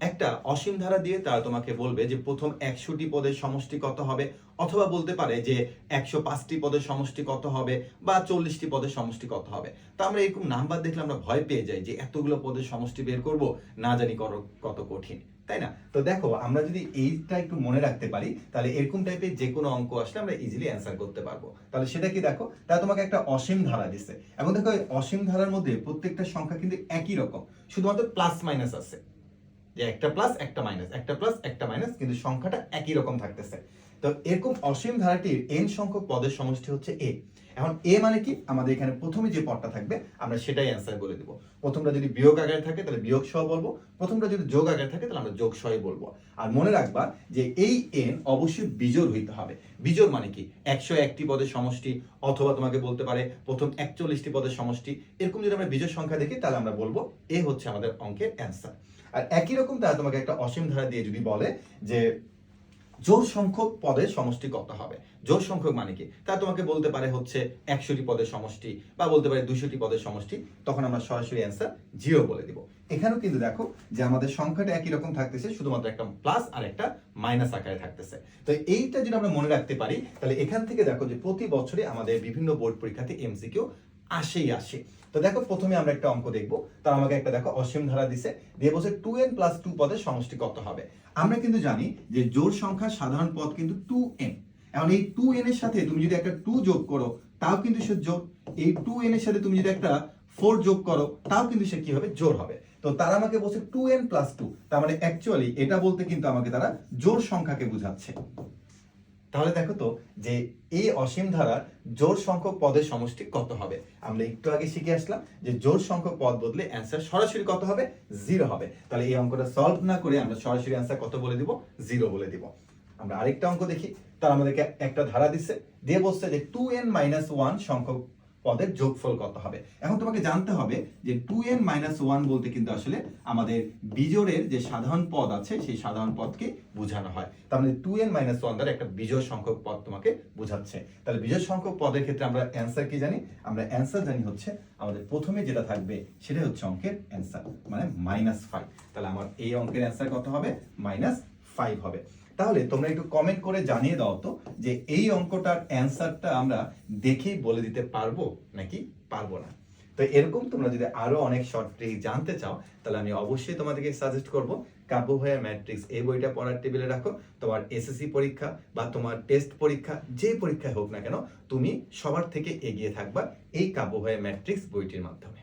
একটা অসীম ধারা দিয়ে তারা তোমাকে বলবে যে প্রথম একশোটি পদের সমষ্টি কত হবে? অথবা বলতে পারে যে একশো পাঁচটি পদের সমষ্টি কত হবে বা চল্লিশটি পদের সমষ্টি কত হবে? তো আমরা এরকম নাম্বার দেখলে আমরা ভয় পেয়ে যাই যে এতগুলো পদের সমষ্টি বের করব, না জানি কর- কত কঠিন, তাই না? তো দেখো, আমরা যদি এইটা একটু মনে রাখতে পারি, তাহলে এরকম টাইপের যে কোনো অঙ্ক আসলে আমরা ইজিলি অ্যান্সার করতে পারব। তাহলে সেটা কি দেখো? তাহলে তোমাকে একটা অসীম ধারা দিছে। এবং দেখো অসীম ধারার মধ্যে প্রত্যেকটা সংখ্যা কিন্তু একই রকম, শুধুমাত্র প্লাস মাইনাস আছে। যে একটা প্লাস একটা মাইনাস একটা প্লাস একটা মাইনাস কিন্তু সংখ্যাটা একই রকম থাকতেছে। তো এরকম অসীম ধারাটির এন সংখ্যক পদের সমষ্টি হচ্ছে এ এখন এ মানে কি? আমাদের এখানে প্রথমে যে পদটা থাকবে, আমরা সেটাই অ্যান্সার বলে দিব। প্রথমটা যদি বিয়োগ আকারে থাকে, তাহলে বিয়োগ সহ বলব। প্রথমটা যদি যোগ আকারে থাকে, তাহলে আমরা যোগ সহই বলব। আর মনে রাখবা যে এই এন অবশ্যই বিজোড় হইতে হবে। বিজোড় মানে কি? একশো একটি পদের সমষ্টি, অথবা তোমাকে বলতে পারে প্রথম একচল্লিশটি পদের সমষ্টি। এরকম যদি আমরা বিজোড় সংখ্যা দেখি, তাহলে আমরা বলব এ হচ্ছে আমাদের অঙ্কের অ্যান্সার আর একই রকম তারা তোমাকে একটা অসীম ধারা দিয়ে যদি বলে যে জোর সংখ্যক পদের সমষ্টি কত হবে? জোর সংখ্যক মানে কি? তা তোমাকে বলতে পারে হচ্ছে একশোটি পদের সমষ্টি বা বলতে পারে দুইশোটি পদের সমষ্টি। তখন আমরা সরাসরি অ্যান্সার জিরো বলে দিব। এখানেও কিন্তু দেখো যে আমাদের সংখ্যাটা একই রকম থাকতেছে, শুধুমাত্র একটা প্লাস আর একটা মাইনাস আকারে থাকতেছে। তো এইটা যদি আমরা মনে রাখতে পারি, তাহলে এখান থেকে দেখো যে প্রতি বছরে আমাদের বিভিন্ন বোর্ড পরীক্ষাতে এমসিকিউ আসেই আসে। তো দেখো, প্রথমে আমরা একটা অঙ্ক দেখব। তার আমাকে একটা দেখো, অসীম ধারা দিছে। দিয়ে বলছে টু এন প্লাস টু পদের সমষ্টি কত হবে? আমরা কিন্তু জানি যে জোড় সংখ্যার সাধারণ পদ কিন্তু টু এন এখন এই টু এন এর সাথে তুমি যদি একটা টু যোগ করো, তাও কিন্তু সে যোগ এই টু এন এর সাথে তুমি যদি একটা ফোর যোগ করো, তাও কিন্তু সে কি হবে? জোর হবে। তো তারা আমাকে বলছে টু এন প্লাস টু তার মানে অ্যাকচুয়ালি এটা বলতে কিন্তু আমাকে তারা জোর সংখ্যাকে বোঝাচ্ছে। তাহলে দেখো তো যে এই অসীম ধারার জোর সংখ্যক পদের সমষ্টি কত হবে? আমরা একটু আগে শিখে আসলাম যে জোর সংখ্যক পদ বদলে অ্যান্সার সরাসরি কত হবে? জিরো হবে। তাহলে এই অঙ্কটা সলভ না করে আমরা সরাসরি অ্যান্সার কত বলে দিব? জিরো বলে দিব। আমরা আরেকটা অঙ্ক দেখি। তার আমাদেরকে একটা ধারা দিচ্ছে। দিয়ে বলছে যে টু এন মাইনাস ওয়ান সংখ্যক পদের যোগফল কত হবে? এখন তোমাকে জানতে হবে যে টু এন মাইনাস ওয়ান বলতে কিন্তু আসলে আমাদের বিজোড়ের যে সাধারণ পদ আছে, সেই সাধারণ পদকে বোঝানো হয়। তার মানে টু এন মাইনাস ওয়ান দ্বারা একটা বিজোড় সংখ্যক পদ তোমাকে বোঝাচ্ছে। তাহলে বিজোড় সংখ্যক পদের ক্ষেত্রে আমরা অ্যান্সার কি জানি? আমরা অ্যান্সার জানি হচ্ছে আমাদের প্রথমে যেটা থাকবে, সেটা হচ্ছে অঙ্কের অ্যান্সার মানে মাইনাস ফাইভ। তাহলে আমার এই অঙ্কের অ্যান্সার কত হবে? মাইনাস ফাইভ হবে। তাহলে তোমরা একটু কমেন্ট করে জানিয়ে দাও তো যে এই অঙ্কটার অ্যান্সারটা আমরা দেখেই বলে দিতে পারব নাকি পারব না? তো এরকম তোমরা যদি আরও অনেক শর্ট ট্রিক জানতে চাও, তাহলে আমি অবশ্যই তোমাদেরকে সাজেস্ট করব, কাব্য ভাইয়া ম্যাট্রিক্স এই বইটা পড়ার টেবিলে রাখো, তোমার এসএসসি পরীক্ষা বা তোমার টেস্ট পরীক্ষা, যে পরীক্ষায় হোক না কেন, তুমি সবার থেকে এগিয়ে থাকবা এই কাব্য ভয়া ম্যাট্রিক্স বইটির মাধ্যমে।